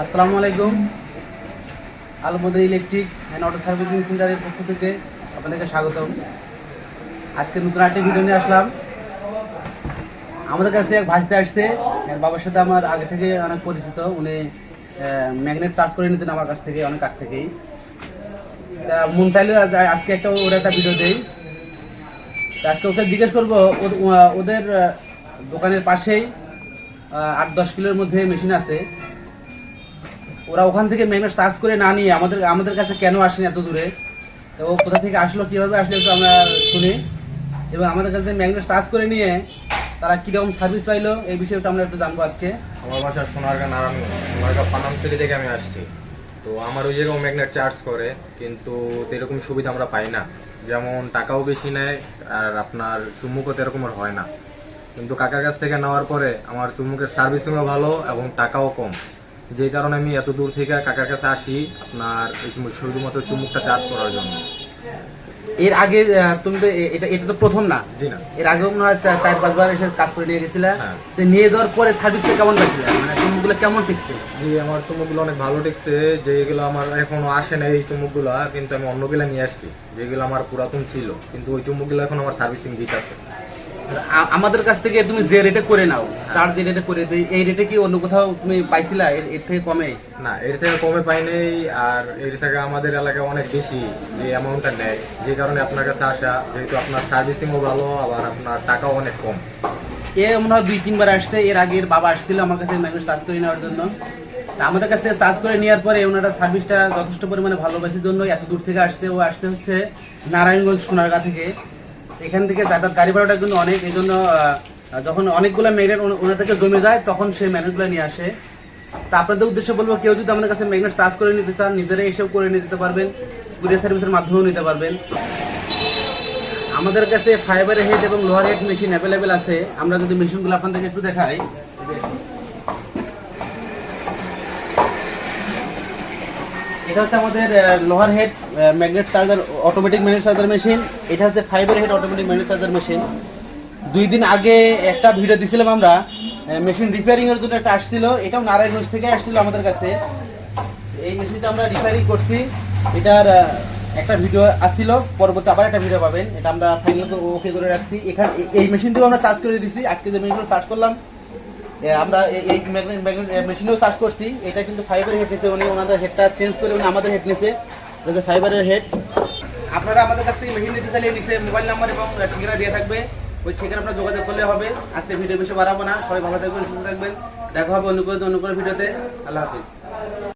আসসালামু আলাইকুম। আলমদের ইলেকট্রিক অ্যান্ড অটো সার্ভিসিং সেন্টারের পক্ষ থেকে আপনাদেরকে স্বাগতম। আজকে নতুন একটা ভিডিও নিয়ে আসলাম। আমাদের কাছে এক ভাসতে আসছে। বাবার সাথে আমার আগে থেকে অনেক পরিচিত। উনি ম্যাগনেট চার্জ করে নিতেন আমার কাছ থেকে অনেক আগ থেকেই। তা মন চাইলে আজকে একটা ওর একটা ভিডিও দেই। আজকে ওকে জিজ্ঞেস করব ওদের দোকানের পাশেই আট দশ কিলোর মধ্যে মেশিন আছে। ওরা ওখান থেকে ম্যাগনেট চার্জ করে না নিয়ে আমাদের আমাদের কাছে কেন আসেনি এত দূরে? তো ও কোথা থেকে আসলো, কীভাবে আসলো একটু আমরা শুনি। এবং আমাদের কাছে ম্যাগনেট চার্জ করে নিয়ে তারা কীরকম সার্ভিস পাইলো, এই বিষয়টা আমরা একটু জানব আজকে। আমার বাসা সোনারগা, নারায়ণগঞ্জ। সোনারগা পানামসিলি থেকে আমি আসছি। তো আমার ওই জায়গাও ম্যাগনেট চার্জ করে, কিন্তু এরকম সুবিধা আমরা পাই না। যেমন টাকাও বেশি নেয়, আর আপনার চুম্বকও এরকম আর হয় না। কিন্তু কাকার কাছ থেকে নেওয়ার পরে আমার চুম্বকের সার্ভিসিংও ভালো এবং টাকাও কম। যেই কারণে আমি এত দূর থেকে কাকার কাছে আসি আপনার শুধুমাত্র চুম্বকটা চার্জ করার জন্য। এর আগে তুমি তো এটা এটা তো প্রথম না? জি না। এর আগেও মনে হয় চার পাঁচবার এসে কাজ করে নিয়ে গেছিলা। হ্যাঁ। তো নিয়ে যাওয়ার পরে সার্ভিসটা কেমন পাইছিলা? মানে চুম্বকগুলো কেমন টিকছে? জি আমার চুম্বকগুলো অনেক ভালো ঠেকছে যেগুলো আমার এখনও আসে না এই চুম্বকগুলো কিন্তু আমি অন্যগুলো নিয়ে আসছি। যেগুলো আমার পুরাতন ছিল কিন্তু ওই চুম্বকগুলো এখন আমার সার্ভিসিং দিতে আছে আমাদের কাছ থেকে তুমি যে রেটে করে নাও চার্জ যে রেটে করে দেই এই রেটে কি অন্য কোথাও তুমি পাইছিলা? এর থেকে কমে? না এর থেকে কমে পাই নেই আর এর থেকে আমাদের এলাকায় অনেক বেশি যে অ্যামাউন্টটা নেয়। যে কারণে আপনার কাছে আসা যেহেতু আপনার সার্ভিসিংও ভালো আবার আপনার টাকাও অনেক কম। এ মনে হয় দুই তিনবার আসছে এর আগে এর বাবা আসছিল আমার কাছে ম্যাগনেট চার্জ করে নেওয়ার জন্য। তা আমাদের কাছে চার্জ করে নেওয়ার পরে ওনারা সার্ভিসটা যথেষ্ট পরিমাণে ভালোবাসার জন্য এত দূর থেকে আসছে ও আসছে হচ্ছে নারায়ণগঞ্জ সোনারগাঁ থেকে। এখান থেকে যাতায়াত, গাড়ি ভাড়াটা কিন্তু অনেক এই জন্য যখন অনেকগুলো ম্যাগনেট ওনার থেকে জমে যায়, তখন সেই ম্যাগনেটগুলো নিয়ে আসে। তা আপনাদের উদ্দেশ্যে বলব, কেউ যদি আমাদের কাছে ম্যাগনেট চার্জ করে নিতে চান নিজেরা এসেও করে নিতে পারবেন। কুরিয়ার সার্ভিসের মাধ্যমেও নিতে পারবেন। আমাদের কাছে ফাইবার হেড এবং লোহার হেড মেশিন অ্যাভেলেবেল আছে। আমরা যদি মেশিনগুলো আপনাদেরকে একটু দেখাই এই যে, এটা হচ্ছে আমাদের লোহার head magnet charger automatic magnet charger machine এটা হচ্ছে fibre head automatic magnet charger machine দুই দিন আগে একটা ভিডিও দিছিলাম আমরা মেশিন রিপেয়ারিং এর জন্য একটা আসছিল। এটাও নারায়ণগঞ্জ থেকে আসছিল আমাদের কাছে। এই মেশিনটা আমরা রিপেয়ারিং করছি। এটার একটা ভিডিও আসছিল, পরবর্তী আবার একটা ভিডিও পাবেন। এটা আমরা ফাইনাল ওকে করে রাখছি। এখানে এই মেশিন দিয়েও আমরা চার্জ করে দিছি। আজকে যে মেশিনগুলো চার্জ করলাম আমরা এই মেশিনেও চার্জ করছি। এটা কিন্তু ফাইবারের হেড নিছে উনি ওনাদের হেডটা চেঞ্জ করে উনি আমাদের হেড নিছে। ফাইবারের হেড আপনারা আমাদের কাছ থেকে মেশিন নিতে চাইলে নিচে মোবাইল নাম্বার এবং ঠিকানা দিয়ে থাকবে। ওই ঠিকানা আপনার যোগাযোগ করলে হবে। আজকে ভিডিও বেশি বাড়াবো না। সবাই ভালো থাকবেন, সুস্থ থাকবেন। দেখা হবে অন্য কোনো ভিডিওতে আল্লাহ হাফিজ।